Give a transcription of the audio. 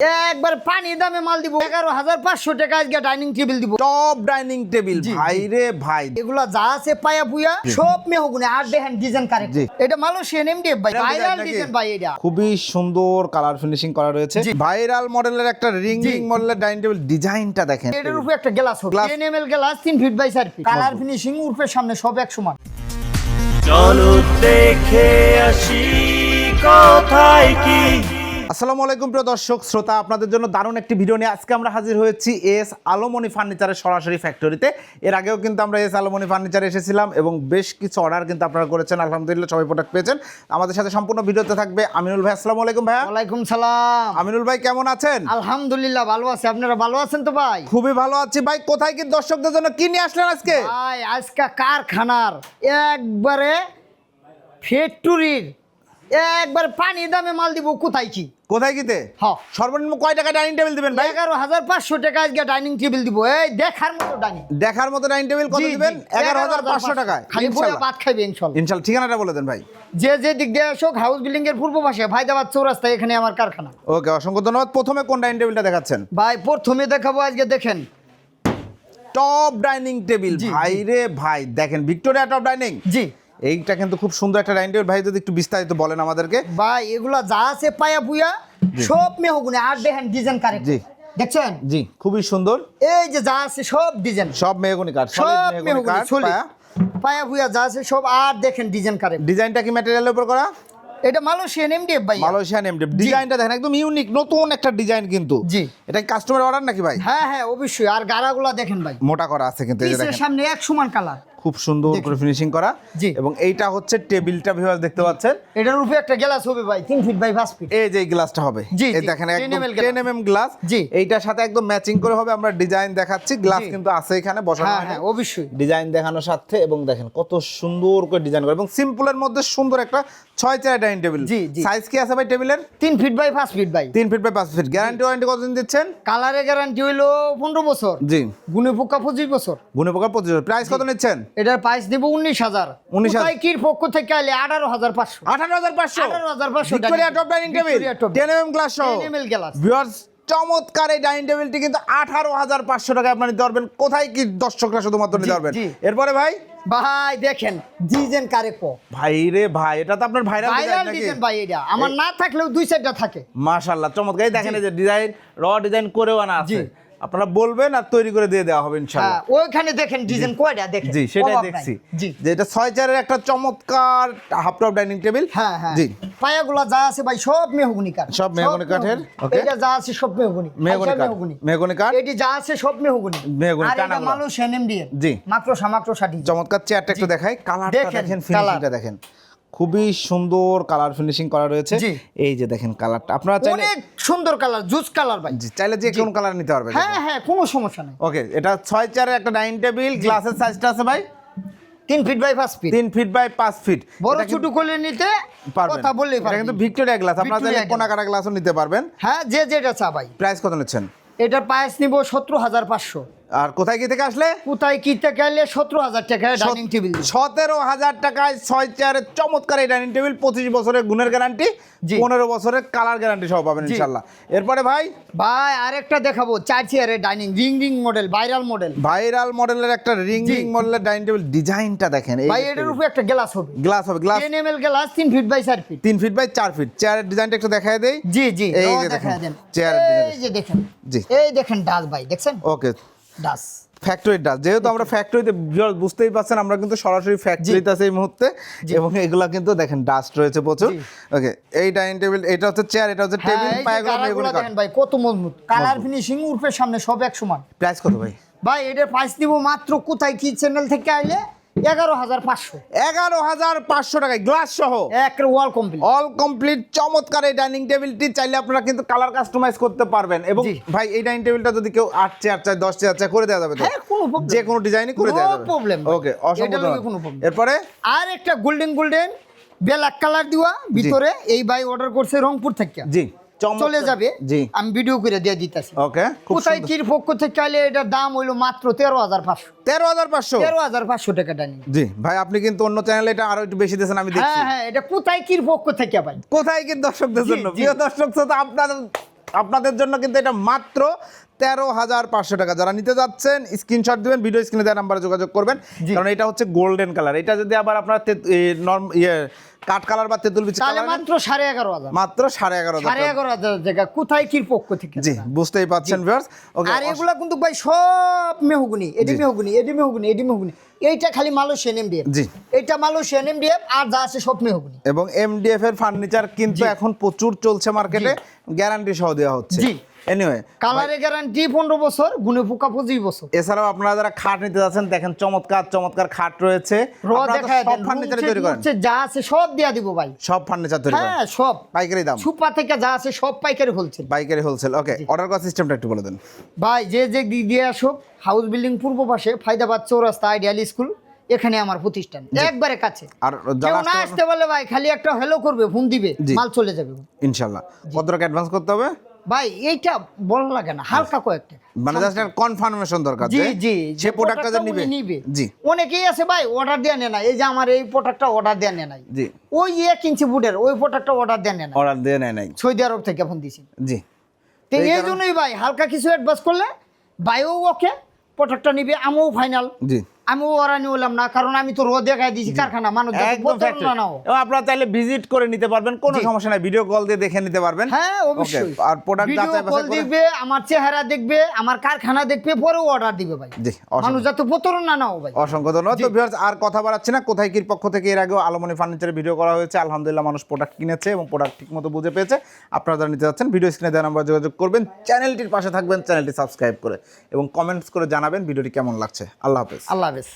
একবার পানি দামে মাল দিব। এগারো হাজার পাঁচশো টাকা আজকে ডাইনিং টেবিল দিব। Top dining table. ভাই রে ভাই। এগুলা যা আছে পায়া পুয়া সব মেহগুনে আর দেখেন ডিজাইন কারেক্ট। এটা মালয়েশিয়ান এমডিএফ ভাই ভাইরাল ডিজাইন ভাই এটা। খুবই সুন্দর কালার ফিনিশিং করা রয়েছে। ভাইরাল মডেলের একটা রিং রিং মডেলের ডাইনিং টেবিল ডিজাইনটা দেখেন। এটার উপরে একটা গ্লাস হবে। Glass। Ten M L glass তিন ফিট বাই চার ফিট কালার ফিনিশিং উর্ফের সামনে সব এক সমান চলো দেখে আসি কোথায় কি? আসসালামু আলাইকুম প্রিয় দর্শক শ্রোতা আপনাদের জন্য দারুণ একটি ভিডিও নিয়ে আজকে আমরা হাজির হয়েছি এস আলোমনি ফার্নিচারের সরাসরি ফ্যাক্টরিতে এর আগেও কিন্তু আমরা এস আলোমনি ফার্নিচারে এসেছিলাম এবং বেশ কিছু অর্ডার কিন্তু আপনারা করেছেন আলহামদুলিল্লাহ সবাই প্রোডাক্ট পেয়েছেন। আমাদের সাথে সম্পূর্ণ ভিডিওতে থাকবে আমিনুল ভাই আসসালামু আলাইকুম ভাইয়া। ওয়ালাইকুম সালাম। আমিনুল ভাই কেমন আছেন? আলহামদুলিল্লাহ ভালো আছে। আপনারা ভালো আছেন তো ভাই? খুবই ভালো আছি ভাই। কোথায় কি দর্শকদের জন্য কি নিয়ে আসলেন আজকে? ভাই আজকে কারখানার একবারে ফ্যাক্টরির একবারে পানি দামে মাল দিব কোথায় কি? কোথায় কিতে? হ্যাঁ। সর্বনিম্ন কয় টাকা ডাইনিং টেবিল দিবেন ভাই? এগারো হাজার পাঁচশো টাকা আজকে ডাইনিং টেবিল দিব। এই দেখার মতো ডাইনিং। দেখার মতো ডাইনিং টেবিল কত দিবেন? এগারো হাজার পাঁচশো টাকায়। খালি ইনশাল্লাহ। ভাত খাইবে ইনশাল্লাহ। ইনশাল্লাহ ঠিকানাটা বলে দেন ভাই। যে যে দিক দিয়ে আসুক হাউস বিল্ডিং এর পূর্ব পাশে ভাইদাবাদ চৌরাস্তা এখানে আমার কারখানা। ওকে অসংখ্য ধন্যবাদ। প্রথমে কোন ডাইনিং টেবিলটা দেখাচ্ছেন? ভাই প্রথমে দেখাবো আজকে দেখেন। Top dining table. ভাই রে ভাই দেখেন ভিক্টোরিয়া টপ ডাইনিং। জি। এইটা কিন্তু খুব সুন্দর একটা ডাইনিং টেবিল ভাই যদি একটু বিস্তারিত বলেন আমাদেরকে। ভাই এগুলা যা আছে পায়া পুয়া সব মেহগুনে আর দেখেন ডিজাইন কারেক্ট জি। দেখছেন? জি খুবই সুন্দর। এই যে যা আছে সব ডিজাইন সব মেহগনি কাঠ সব মেহগনি পায়া। পুয়া যা আছে সব আর দেখেন ডিজাইন কারেক্ট ডিজাইনটা কি ম্যাটেরিয়ালের উপর করা? এটা মালয়েশিয়ান এমডিএফ ভাই মালয়েশিয়ান এমডিএফ ডিজাইনটা দেখেন একদম ইউনিক নতুন একটা ডিজাইন কিন্তু। জি। এটা কাস্টমার অর্ডার নাকি ভাই? হ্যাঁ হ্যাঁ অবশ্যই। আর গাড়াগুলা দেখেন ভাই। মোটা করা আছে কিন্তু সামনে এক সমান কালার খুব সুন্দর করে ফিনিশিং করা। জি। এবং এইটা হচ্ছে টেবিলটা ভিউয়ার্স দেখতে পাচ্ছেন। এটার উপরে একটা গ্লাস হবে ভাই তিন ফিট বাই পাঁচ ফিট এই যে গ্লাসটা হবে। জি, এই দেখেন 10 একদম mm 10 mm গ্লাস জি। এইটার সাথে একদম ম্যাচিং করে হবে আমরা ডিজাইন দেখাচ্ছি। গ্লাস কিন্তু আছে এখানে বসানো হ্যাঁ হ্যাঁ অবশ্যই। ডিজাইন দেখানোর সাথে এবং দেখেন কত সুন্দর করে ডিজাইন করে। এবং সিম্পলের মধ্যে সুন্দর একটা ছয় চেয়ার ডাইনিং টেবিল। সাইজ কি আছে ভাই টেবিলের তিন ফিট বাই পাঁচ ফিট ভাই। তিন ফিট বাই পাঁচ ফিট গ্যারান্টি ওয়ারেন্টি কতদিন দিচ্ছেন? কালারের গ্যারান্টি হইল পনেরো বছর। জি। গুনে পোকা পঁচিশ বছর। গুনে পোকা পঁচিশ প্রাইস কত নিচ্ছেন? এটার প্রাইস দিব উনিশ হাজার। 19,000 কোথায় কির পক্ষ থেকে আইলে আঠারো হাজার পাঁচশো। আঠারো হাজার পাঁচশো? 18,500 Victoria top dining table ten M glass 10 mm glass। Viewers চমৎকার এই ডাইনিং টেবিলটি কিন্তু আঠারো হাজার পাঁচশো টাকা আপনার নিতে পারবেন। কোথায় কি দর্শকরা শুধুমাত্র নিতে জি, পারবেন? এরপরে ভাই? ভাই দেখেন ডিজাইন কারে কো ভাই রে ভাই এটা তো আপনার ভাইরাল ভাইরাল ডিজাইন ভাই এটা। আমার না থাকলেও দুই চারটা থাকে। মাশাআল্লাহ চমৎকার। এই দেখেন এই যে ডিজাইন র ডিজাইন করেও আনা আছে। আপনারা বলবেন আর তৈরি করে দিয়ে দেওয়া হবে হ্যাঁ ইনশাআল্লাহ ওইখানে দেখেন ডিজাইন কয়টা দেখেন? জি সেটাই দেখছি। জি। যে এটা ছয় চারের একটা চমৎকার হাফ টপ ডাইনিং টেবিল হ্যাঁ হ্যাঁ। জি। পায়াগুলা যা আছে ভাই সব মেহগুনি কাঠ। সব মেহগনি কাঠের, okay। এটা যা আছে সব মেহগুনি। মেহগনি কাঠ মেহগনি। কাঠ। এটি যা আছে সব মেহগুনি। মেহগনি, আর এটা। মালয়েশিয়ান এমডিএফ জি। মাত্র সামাত্র ষাটি চমৎকার চেয়ারটা একটু দেখাই। কালারটা দেখেন ফিনিশিংটা দেখেন। খুবই সুন্দর কালার ফিনিশিং করা রয়েছে। এই যে দেখেন কালারটা। আপনারা চাইলে অনেক সুন্দর কালার জুস কালার ভাই। জি, চাইলে যে কোন কালার নিতে পারবেন। হ্যাঁ হ্যাঁ কোনো সমস্যা নেই। ওকে এটা ছয় চারের একটা ডাইনিং টেবিল গ্লাসের সাইজটা আছে ভাই? তিন ফিট বাই পাঁচ ফিট। তিন ফিট বাই পাঁচ ফিট। বড় ছোট করলে নিতে পারবেন। কথা বললেই পারবেন কিন্তু ভিক্টোরিয়া গ্লাস। আপনারা চাইলে কোনা কাটা গ্লাসও নিতে পারবেন। হ্যাঁ যে যেটা চা ভাই। প্রাইস কত নিচ্ছেন? এটার প্রাইস নিব সতেরো হাজার পাঁচশো। আর কোথায় কি থেকে আসলে? কোথায় কিনতে গেলে সতেরো হাজার টাকা ডাইনিং টেবিল সতেরো হাজার টাকায় ছয় চেয়ারের চমৎকার এই ডাইনিং টেবিল পঁচিশ বছরের গুণের গ্যারান্টি। পনেরো বছরের কালার গ্যারান্টি সহ পাবেন ইনশাল্লাহ। এরপরে ভাই? ভাই আরেকটা দেখাবো চার চেয়ারের dining ring ring model viral model viral মডেলের একটা রিং রিং মডেলের ডাইনিং টেবিল ডিজাইনটা দেখেন ভাই এটার উপরে একটা গ্লাস হবে। গ্লাস হবে গ্লাস এম এল গ্লাস তিন ফিট বাই চার ফিট তিন ফিট বাই চার ফিট চেয়ারের ডিজাইনটা একটু দেখায় দেই। জি জি এই যে দেখেন, চেয়ারের এই ডিজাইন। যে দেখেন। জি। এই দেখেন ডাস ভাই দেখছেন? ওকে ডাস। ফ্যাক্টরি ডাস। যেহেতু আমরা ফ্যাক্টরিতে বুঝতেই পারছেন আমরা কিন্তু সরাসরি ফ্যাক্টরিতে আছি এই মুহূর্তে এবং এগুলা কিন্তু দেখেন ডাস্ট রয়েছে প্রচুর। ওকে এই ডাইনিং টেবিল এটা হচ্ছে চেয়ার এটা হচ্ছে টেবিল পায়গুলো এগুলো দেখেন ভাই কত মজবুত। কালার ফিনিশিং উরফের সামনে সব এক সমান প্রাইস কত ভাই? ভাই এটার প্রাইস দিব মাত্র কোথায় কি চ্যানেল থেকে আইলে? এগারো হাজার পাঁচশো। এগারো হাজার পাঁচশো টাকায় গ্লাস সহ। এক ওয়াল কমপ্লিট অল কমপ্লিট চমৎকার এই ডাইনিং টেবিলটি চাইলে আপনারা কিন্তু কালার কাস্টমাইজ করতে পারবেন। এবং ভাই এই ডাইনিং টেবিলটা যদি কেউ আট চেয়ার চায় দশ চেয়ার চায় করে দেওয়া যাবে? হ্যাঁ, যে কোনো ডিজাইনই করে দেওয়া যাবে। ওকে। এরপরে? আর একটা গোল্ডেন গোল্ডেন ব্ল্যাক কালার দিওয়া ভিতরে এই ভাই অর্ডার করছে রংপুর থেকে। জি। চলে যাবে। জি। আমি ভিডিও করে দিয়ে দিতেছি। ওকে কোথায়। কির পক্ষ থেকে আইলে এটার দাম হইল মাত্র তেরো হাজার পাঁচশো। তেরো হাজার পাঁচশো? তেরো হাজার পাঁচশো টাকা ডাইনিং জি ভাই আপনি কিন্তু অন্য চ্যানেলে এটা আরও একটু বেশি দিয়েছেন আমি দেখছি। হ্যাঁ হ্যাঁ এটা কোথায় কির পক্ষ থেকে ভাই? কোথায় কি দর্শকদের জন্য? প্রিয় দর্শক শ্রোতা আপনার আপনাদের জন্য কিন্তু এটা মাত্র তেরো হাজার পাঁচশো টাকা। যারা নিতে যাচ্ছেন স্ক্রিনশট দিবেন ভিডিও স্ক্রিনে দেওয়া নাম্বারে যোগাযোগ করবেন। কারণ এটা হচ্ছে গোল্ডেন কালার এটা যদি আবার আপনার নর্ম ইয়ে কাঠ কালার বা তেঁতুল বিচি তাহলে কালার মাত্র সাড়ে এগারো হাজার। মাত্র সাড়ে এগারো হাজার সাড়ে এগারো হাজার জায়গা। কোথায় কির পক্ষ থেকে? জি বুঝতেই পাচ্ছেন ভিউয়ার্স ওকে আর এগুলা কিন্তু ভাই সব মেহগুনি এডি মেহগুনি এডি মেহগুনি এডি মেহগুনি। এইটা খালি মালয়েশিয়ান এমডিএফ জি। এইটা মালয়েশিয়ান এমডিএফ আর যা আছে সব মেহগুনি। এবং এমডিএফ এর ফার্নিচার কিন্তু এখন প্রচুর চলছে মার্কেটে গ্যারান্টি সহ দেওয়া হচ্ছে। জি। এনিওয়ে কালারে গ্যারান্টি পনেরো বছর পোকা পঁচিশ বছর। এছাড়াও আপনারা যারা খাট নিতে যাচ্ছেন দেখেন চমৎকার চমৎকার খাট রয়েছে। সব ফার্নিচার তৈরি করেন। যা আছে সব দিয়া দিব ভাই। সব ফার্নিচার তৈরি হ্যাঁ সব। পাইকারি দাম। সুপা থেকে যা আছে সব পাইকারি হোলসেল পাইকারি হোলসেল ওকে অর্ডার করার সিস্টেমটা একটু বলে দেন। ভাই যে যে দিয়ে আসুক হাউস বিল্ডিং পূর্ব পাশে ফায়দাবাদ চৌরাস্তা আইডিয়াল স্কুল এখানে আমার প্রতিষ্ঠান। একবারে কাছে। আর কেউ না আসতে বলে ভাই খালি একটা হেলো করবে ফোন দিবে মাল চলে যাবে। ইনশাল্লাহ। কত টাকা অ্যাডভান্স করতে হবে? ভাই এইটা বল লাগে না হালকা কয়েকটা। মানে জাস্ট কনফার্মেশন দরকার জি যে জি সে প্রোডাক্টটা যে নিবে। নিবে। জি। অনেকেই আছে ভাই অর্ডার দেয়া নেয় না। এই যে আমার এই প্রোডাক্টটা অর্ডার দেয়া নেয় নাই। জি। ওই এক ইঞ্চি বুটের ওই প্রোডাক্টটা অর্ডার দেয়া নেয় না অর্ডার দিয়ে নেয় নাই। সৌদি আরব থেকে ফোন দিছি। জি। তো এই জন্যই ভাই হালকা কিছু অ্যাডভান্স করলে ভাইও ওকে প্রোডাক্টটা নিবে আমিও ফাইনাল জি। আমিও ওরা নিয়ে হলাম না কারণ আমি তো রো দেখাই দিয়েছি কারখানা মানুষ আপনারা চাইলে ভিজিট করে নিতে পারবেন কোনো সমস্যা নাই ভিডিও কল দিয়ে দেখে নিতে পারবেন। হ্যাঁ অবশ্যই। আর প্রোডাক্ট ভিডিও কল দেখবে আমার চেহারা দেখবে আমার কারখানা দেখবে পরেও অর্ডার দিবে ভাই। জি মানুষ যাতে প্রতারণা নাও ভাই। অসংখ্য ধন্যবাদ। তো ভিউয়ার্স আর কথা বাড়াচ্ছি না কোথায় কির পক্ষ থেকে এর আগেও আলমনি ফার্নিচারের ভিডিও করা হয়েছে আলহামদুলিল্লাহ মানুষ প্রোডাক্ট কিনেছে এবং প্রোডাক্ট ঠিকমতো বুঝে পেয়েছে। আপনারা যারা নিতে যাচ্ছেন ভিডিও স্ক্রিনে দেওয়া নাম্বার যোগাযোগ করবেন চ্যানেলটির পাশে থাকবেন চ্যানেলটি সাবস্ক্রাইব করে এবং কমেন্টস করে জানাবেন ভিডিওটি কেমন লাগছে। আল্লাহ হাফেজ। আল্লাহ।